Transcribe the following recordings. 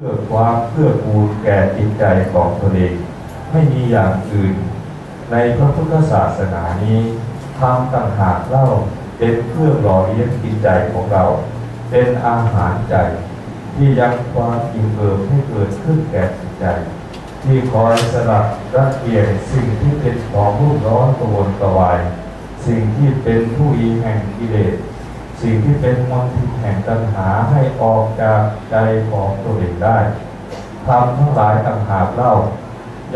เพื่อความเพื่อกูลแก่จิตใจของตนเองไม่มีอย่างอื่น ในพระพุทธศาสนานี้ทำต่างหากเล่าเป็นเครื่องหล่อเลี้ยงจิตใจของเรา เป็นอาหารใจ ที่ยังความอิ่มเอิบให้เกิดขึ้นแก่จิตใจ ที่คอยสลัดระเกียงสิ่งที่เป็นของรุ่มร้อนกระวนกระวาย สิ่งที่เป็นผู้อีแห่งกิเลส สิ่งที่เป็นมลทินแห่งตัณหาให้ออกจากใจของตัวเองได้ทำทั้งหลายต่างหากเล่า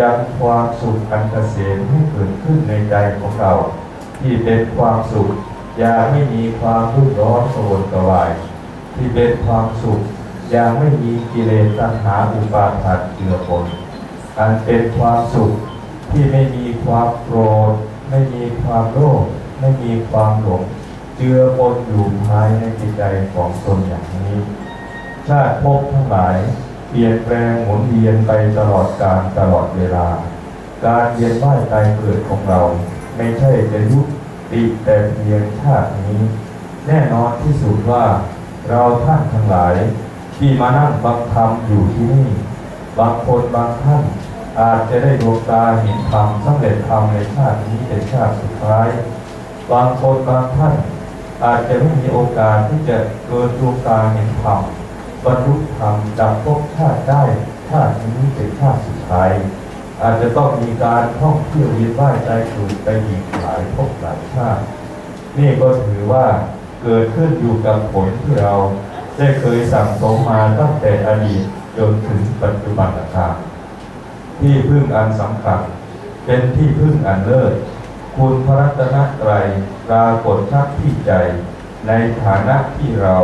ยังความสุขอันเกษมให้เกิดขึ้นในใจของเรา ที่เป็นความสุขอย่าไม่มีความรุ่มร้อนกระวนกวาย ที่เป็นความสุขอย่าไม่มีกิเลสตัณหาอุปาทานเจือปนอันเป็นความสุขที่ไม่มีความโกรธไม่มีความโลภไม่มีความหลง จือปนอยู่ภายในจิตใจของตนอย่างนี้ ชาติภพทั้งหลายเปลี่ยนแปลงหมุนเวียนไปตลอดกาลตลอดเวลา การเวียนว่ายตายเกิดของเรา ไม่ใช่จะยุติแต่เพียงชาตินี้ แน่นอนที่สุดว่าเราท่านทั้งหลายที่มานั่งฟังธรรมอยู่ที่นี่ บางคนบางท่านอาจจะได้ดวงตาเห็นธรรมสำเร็จธรรมในชาตินี้เป็นชาติสุดท้าย บางคนบางท่าน อาจจะไม่มีโอกาสที่จะเกิดดวงตาเห็นธรรมบรรลุธรรมดับภพชาติได้ชาตินี้เป็นชาติสุดท้าย อาจจะต้องมีการท่องเที่ยวเวียนว่ายใจเกิดไปอีกหลายภพหลายชาติ นี่ก็ถือว่าเกิดขึ้นอยู่กับผลที่เราได้เคยสั่งสมมาตั้งแต่อดีตจนถึงปัจจุบันนะครับที่พึ่งอันสำคัญเป็นที่พึ่งอันเลิศ คุณพระรัตนตรัยปรากฏชัดที่ใจ ในฐานะที่เรา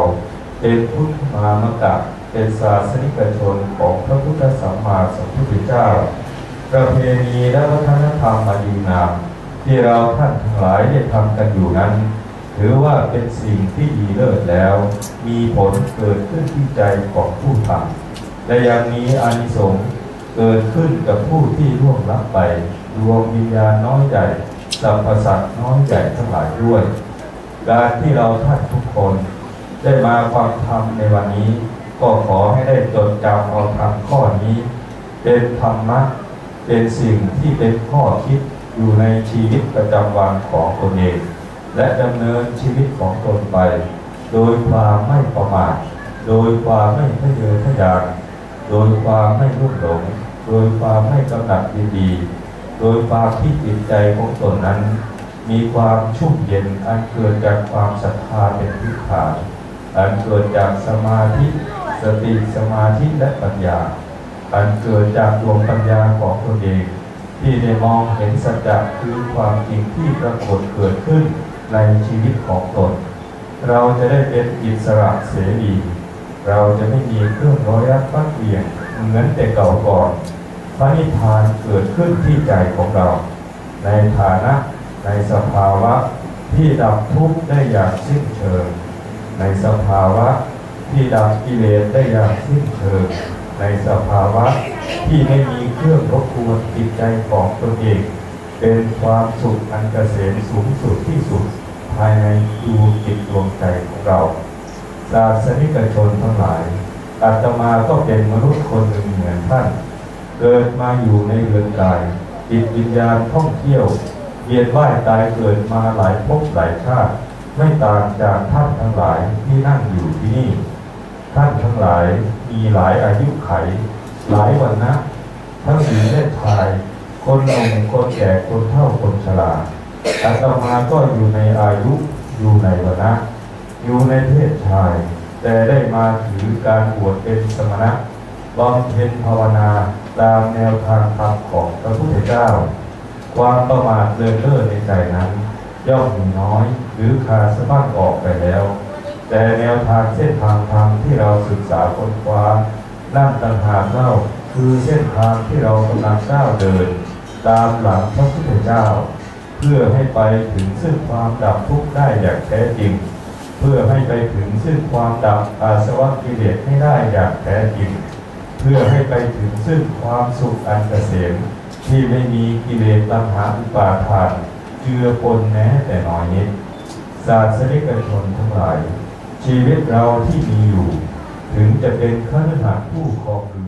เป็นพุทธมามกะเป็นศาสนิกชนของพระพุทธสัมมาสัมพุทธเจ้า ประเพณีและวัฒนธรรมมาดีงามที่เราท่านทั้งหลายได้ทำกันอยู่นั้น ถือว่าเป็นสิ่งที่ดีเลิศแล้ว มีผลเกิดขึ้นที่ใจของผู้ทำและยังมีอานิสงส์เกิดขึ้นกับผู้ที่ร่วงลับไป ดวงวิญญาณน้อยใหญ่ สัมพสัตว์น้อยใหญ่ทั้งหลายด้วยการที่เราท่านทุกคนได้มาฟังธรรมในวันนี้ ก็ขอให้ได้จดจำเอาธรรมข้อนี้ เป็นธรรมะเป็นสิ่งที่เป็นข้อคิดอยู่ในชีวิตประจำวันของตนเอง และดำเนินชีวิตของตนไป โดยความไม่ประมาทโดยความไม่ทะเยอทะยานโดยความไม่รุ่มหลง โดยความไม่กำหนัดยินดี โดยความที่จิตใจของตนนั้น มีความชุ่มเย็นอันเกิดจากความศรัทธาเป็นพื้นฐานอันเกิดจากสมาธิสติสมาธิและปัญญา อันเกิดจากดวงปัญญาของตนเองที่ได้มองเห็นสัจจะคือความจริงที่ปรากฏเกิดขึ้นในชีวิตของตน เราจะได้เป็นอิสระเสรี เราจะไม่มีเครื่องร้อยรัดฟัดเหวี่ยงเหมือนแต่เก่าก่อน พระนิพพานเกิดขึ้นที่ใจของเรา ในฐานะในสภาวะที่ดับทุกข์ได้อย่างสิ้นเชิง ในสภาวะที่ดับกิเลสได้อย่างสิ้นเชิง ในสภาวะที่ไม่มีเครื่องรบกวนจิตใจของตนเอง เป็นความสุขอันเกษมสูงสุดที่สุด ภายในดวงจิตดวงใจของเราศาสนิกชนทั้งหลายอาตมาก็เป็นมนุษย์คนหนึ่งเหมือนท่าน เกิดมาอยู่ในเรือนกายจิตวิญญาณท่องเที่ยวเวียนว่ายตายเกิดมาหลายภพหลายชาติ ไม่ต่างจากท่านทั้งหลายที่นั่งอยู่ที่นี่ ท่านทั้งหลายมีหลายอายุไข หลายวันนะ ทั้งหญิงและชาย คนหนุ่มคนแก่คนเฒ่าคนชราอาตมาก็อยู่ในอายุอยู่ในวันนะอยู่ในเพศชาย แต่ได้มาถือการบวชเป็นสมณะ บำเพ็ญภาวนาตามแนวทางธรรมของพระพุทธเจ้า ความประมาทเลินเล่อในใจนั้น ย่อมมีน้อยหรือขาดสะบั้นออกไปแล้ว แต่แนวทางเส้นทางธรรมที่เราศึกษาค้นคว้านั่นต่างหากเล่าคือเส้นทางที่เรากำลังก้าวเดิน ตามหลังพระพุทธเจ้า เพื่อให้ไปถึงซึ่งความดับทุกข์ได้อย่างแท้จริง เพื่อให้ไปถึงซึ่งความดับอาสวะกิเลสให้ได้อย่างแท้จริง เพื่อให้ไปถึงซึ่งความสุขอันเกษมที่ไม่มีกิเลสตัณหาอุปาทานเจือปนแม้แต่น้อยนิดศาสนิกชนทั้งหลาย ชีวิตเราที่มีอยู่ ถึงจะเป็นข้าราชกผู้ครองเรื